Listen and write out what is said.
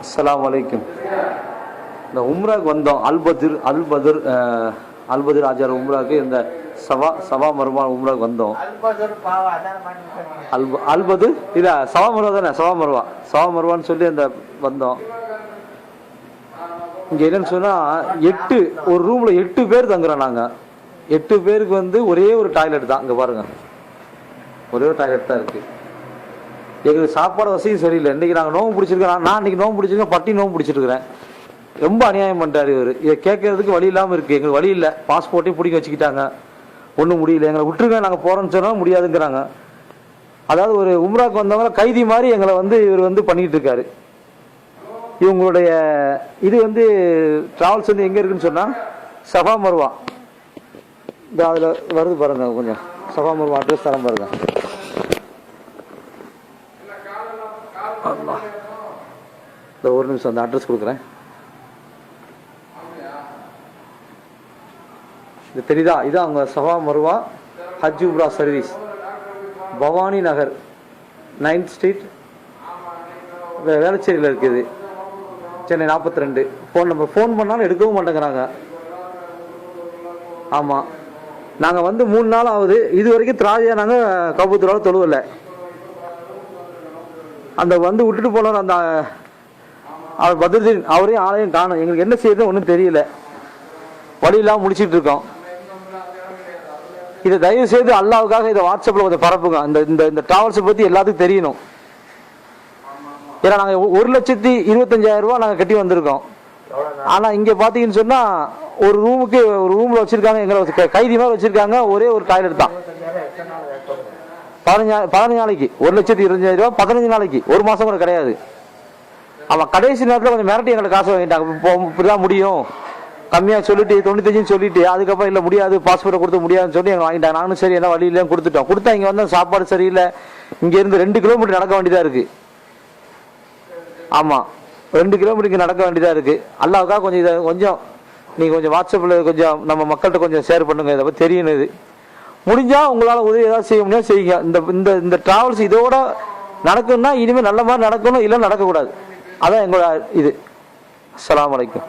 அஸ்லாம் வலைக்கும் இந்த உம்ராக்கு வந்தோம். அல்பதிர் அல்பதிர் அஹ், அல்பதிர் ஆஜார் உம்ராக்கு இந்த சவா சவா மருமா உம்ராக்கு வந்தோம். அல்ப அல்பது இல்ல சவா மருவா தானே? சவா மருவா. சவா மருவான்னு சொல்லி அந்த வந்தோம். இங்க என்னன்னு சொன்னா எட்டு ஒரு ரூம்ல எட்டு பேர் தங்குறோம் நாங்க. எட்டு பேருக்கு வந்து ஒரே ஒரு டாய்லெட் தான். இங்க பாருங்க. ஒரே ஒரு டாய்லெட் தான் இருக்கு. எங்களுக்கு சாப்பாடு வசதி சரியில்லை. இன்னைக்கு நாங்கள் நோம்பு பிடிச்சிருக்கோம். நான் நான் இன்னைக்கு நோம்பு பிடிச்சிருக்கேன் பட்டி நோம்பு பிடிச்சிருக்கிறேன். ரொம்ப அநியாயம் பண்ணுறாரு இவர். இதை கேட்கறதுக்கு வழி இல்லாமல் இருக்கு. எங்களுக்கு வழி இல்லை. பாஸ்போர்ட்டையும் பிடிக்க வச்சுக்கிட்டாங்க. ஒன்றும் முடியல. எங்களை விட்டுருங்க. நாங்கள் போகிறோன்னு சொன்னால் முடியாதுங்கிறாங்க. அதாவது ஒரு உம்ராக்கு வந்தவங்க கைதி மாதிரி எங்களை வந்து இவர் வந்து பண்ணிட்டு இருக்காரு. இவங்களுடைய இது வந்து டிராவல்ஸ் வந்து எங்கே இருக்குன்னு சொன்னால் சபா மருவா. இந்த அதில் வருது பாருங்க கொஞ்சம். சபா மருவா அட்ரஸ் தரம் பாருங்க. அல்லா இந்த ஒரு நிமிஷம் அந்த அட்ரஸ் கொடுக்குறேன். இது தெரியுதா? இது அவங்க சபா மருவா ஹஜ் உப்ரா service Bhavani Nagar ninth street வேளச்சேரியில் இருக்குது சென்னை நாற்பத்தி ரெண்டு ஃபோன் நம்பர் ஃபோன் பண்ணாலும் எடுக்கவும் மாட்டேங்கிறாங்க. ஆமாம் நாங்கள் வந்து மூணு நாள் ஆகுது. இது வரைக்கும் திராஜியாக நாங்கள் கபூத்தரோட தொழுவலை. அந்த வந்து விட்டுட்டு போனவர் அந்த அவர் பத்ருதீன் அவரையும் ஆளையும் காணும். எங்களுக்கு என்ன செய்யறது ஒன்றும் தெரியல. வழி இல்லாமல் முடிச்சிட்டு இருக்கோம் இதை தயவு செய்து அல்லாவுக்காக இதை வாட்ஸ்அப்பில் கொஞ்சம் பரப்புங்க. அந்த இந்த இந்த டிராவல்ஸை பற்றி எல்லாத்துக்கும் தெரியணும். ஏன்னா நாங்கள் ஒரு லட்சத்தி இருபத்தஞ்சாயிரம் ரூபா நாங்கள் கட்டி வந்திருக்கோம். ஆனால் இங்கே பார்த்தீங்கன்னு சொன்னால் ஒரு ரூமுக்கு ஒரு ரூமில் வச்சுருக்காங்க எங்களை க- கைதி மாதிரி வச்சுருக்காங்க ஒரே ஒரு டாய்லெட் தான். பதினஞ்சா பதினஞ்சு நாளைக்கு ஒரு லட்சத்தி இருபத்தஞ்சாயிரம் ரூபா பதினஞ்சு நாளைக்கு ஒரு மாதம் கூட கிடையாது. அவன் கடைசி நேரத்தில் கொஞ்சம் மிரட்டி எங்களுக்கு காசு வாங்கிட்டாங்க. இப்போ இப்படிதான் முடியும். கம்மியாக சொல்லிட்டு தொண்ணூத்தஞ்சுன்னு சொல்லிட்டு அதுக்கப்புறம் இல்லை முடியாது பாஸ்போர்ட்டை கொடுத்து முடியாதுன்னு சொல்லி எங்களை வாங்கிட்டாங்க. நானும் சரி என்ன வழி இல்லைன்னு கொடுத்துட்டோம். கொடுத்தா இங்கே வந்து சாப்பாடு சரியில்லை. இங்கேருந்து ரெண்டு கிலோமீட்டர் நடக்க வேண்டியதாக இருக்குது ஆமாம் ரெண்டு கிலோமீட்டர் நடக்க வேண்டியதாக இருக்குது அல்லாவுக்காக கொஞ்சம் இதை கொஞ்சம் நீங்கள் கொஞ்சம் வாட்ஸ்அப்பில் கொஞ்சம் நம்ம மக்கள்கிட்ட கொஞ்சம் ஷேர் பண்ணுங்க. இதை பற்றி தெரியணும் இது. முடிஞ்சா உங்களால் உதவி ஏதாவது செய்ய முடியும் செய்யுங்க. இந்த இந்த இந்த டிராவல்ஸ் இதோட நடக்கும்னா இனிமேல் நல்ல மாதிரி நடக்கணும் இல்லை நடக்கக்கூடாது. அதான் எங்களோட இது. அஸ்லாம் வலைக்கம்